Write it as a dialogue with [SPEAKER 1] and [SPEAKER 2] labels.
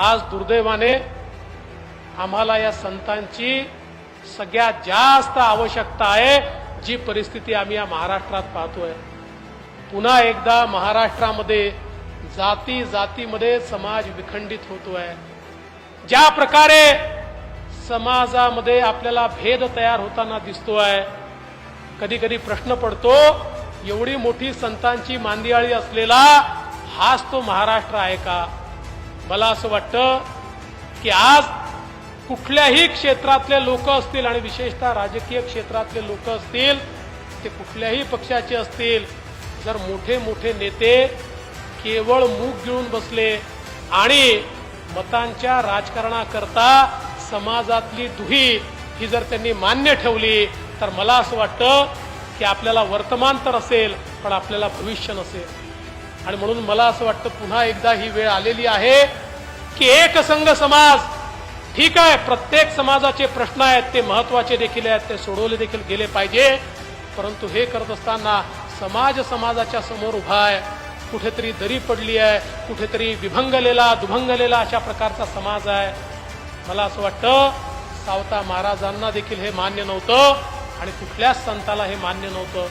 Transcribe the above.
[SPEAKER 1] आज दुर्दैवाने आम्हाला या संतांची सगळ्यात जास्त आवश्यकता आहे जी परिस्थिती आम्ही या महाराष्ट्रात पाहतोय. पुन्हा एकदा महाराष्ट्रामध्ये जाती जातीमध्ये समाज विखंडित होतोय. ज्या प्रकारे समाजामध्ये आपल्याला भेद तयार होताना दिसतोय कधी कधी प्रश्न पडतो एवढी मोठी संतांची मांदियाळी असलेला हाच तो महाराष्ट्र आहे का? मला असं वाटतं की आज कुठल्याही क्षेत्रातले लोक असतील आणि विशेषतः राजकीय क्षेत्रातले लोक असतील ते कुठल्याही पक्षाचे असतील जर मोठे मोठे नेते केवळ मूग गिळून बसले आणि मतांच्या राजकारणाकरता समाजातली दुही ही जर त्यांनी मान्य ठेवली तर मला असं वाटतं की आपल्याला वर्तमान तर असेल पण आपल्याला भविष्य नसेल. आणि म्हणून मला असं वाटतं पुन्हा एकदा ही वेळ आलेली आहे की एक संघ समाज ठीक आहे प्रत्येक समाजाचे प्रश्न आहेत ते महत्त्वाचे देखील आहेत ते सोडवले देखील गेले पाहिजे. परंतु हे करत असताना समाज समाजाच्या समोर उभा आहे कुठेतरी दरी पडली आहे कुठेतरी विभंगलेला दुभंगलेला अशा प्रकारचा समाज आहे. मला असं वाटतं सावता महाराजांना देखील हे मान्य नव्हतं आणि कुठल्याच संताला हे मान्य नव्हतं.